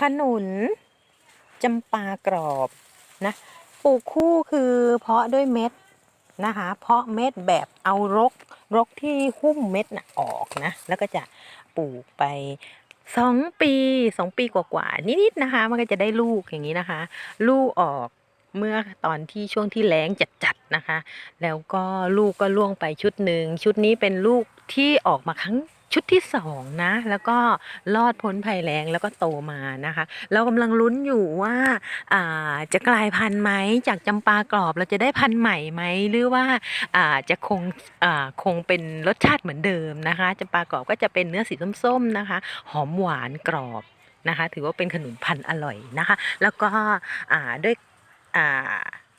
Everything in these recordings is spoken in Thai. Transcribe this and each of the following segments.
ขนุนจำปากรอบนะปลูกคู่คือเพาะด้วยเม็ดนะคะ เพาะเม็ดแบบเอารกรกที่หุ้มเม็ดน่ะออกนะ แล้วก็จะปลูกไปสองปีสองปีกว่าๆนิดๆนะคะ มันก็จะได้ลูกอย่างนี้นะคะ ลูกออกเมื่อตอนที่ช่วงที่แล้งจัดๆนะคะ แล้วก็ลูกก็ล่วงไปชุดหนึ่งชุดนี้เป็นลูกที่ออกมาครั้ง ชุดที่สองนะ แล้วก็รอดพ้นภัยแล้งแล้วก็โตมานะคะ เรากำลังลุ้นอยู่ว่าาจะกลายพันธุ์ไหมจากจำปากรอบเราจะได้พันธุ์ใหม่ไหมหรือว่าาจะคงคงเป็นรสชาติเหมือนเดิมนะคะจำปากรอบก็จะเป็นเนื้อสีส้มๆนะคะ หอมหวานกรอบนะคะ ถือว่าเป็นขนุนพันธุ์อร่อยนะคะ แล้วก็ด้วย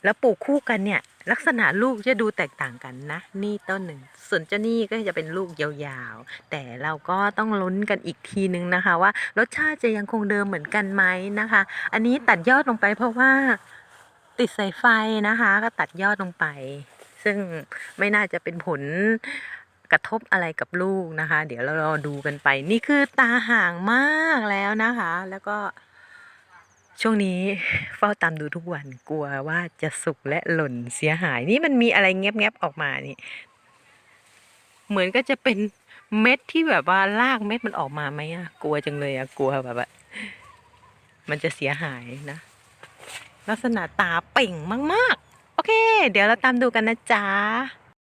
แล้วปลูกคู่กันเนี่ย ลักษณะลูกจะดูแตกต่างกันนะ นี่ต้นหนึ่ง ส่วนเจ้านี่ก็จะเป็นลูกยาวๆ แต่เราก็ต้องลุ้นกันอีกทีนึงนะคะ ว่ารสชาติจะยังคงเดิมเหมือนกันไหมนะคะ อันนี้ตัดยอดลงไปเพราะว่าติดสายไฟนะคะ ก็ตัดยอดลงไป ซึ่งไม่น่าจะเป็นผลกระทบอะไรกับลูกนะคะ เดี๋ยวเรารอดูกันไป นี่คือตาห่างมากแล้วนะคะ แล้วก็ ช่วงนี้เฝ้าตามดูทุกวันกลัวว่าจะสุกและหล่นเสียหาย นี่มันมีอะไรแงบๆออกมานี่ เหมือนก็จะเป็นเม็ดที่แบบว่าลากเม็ดมันออกมาไหมอะกลัวจังเลยอะกลัวแบบว่ามันจะเสียหายนะ ลักษณะตาเป่งมาก ๆ โอเค เดี๋ยวเราตามดูกันนะจ๊ะ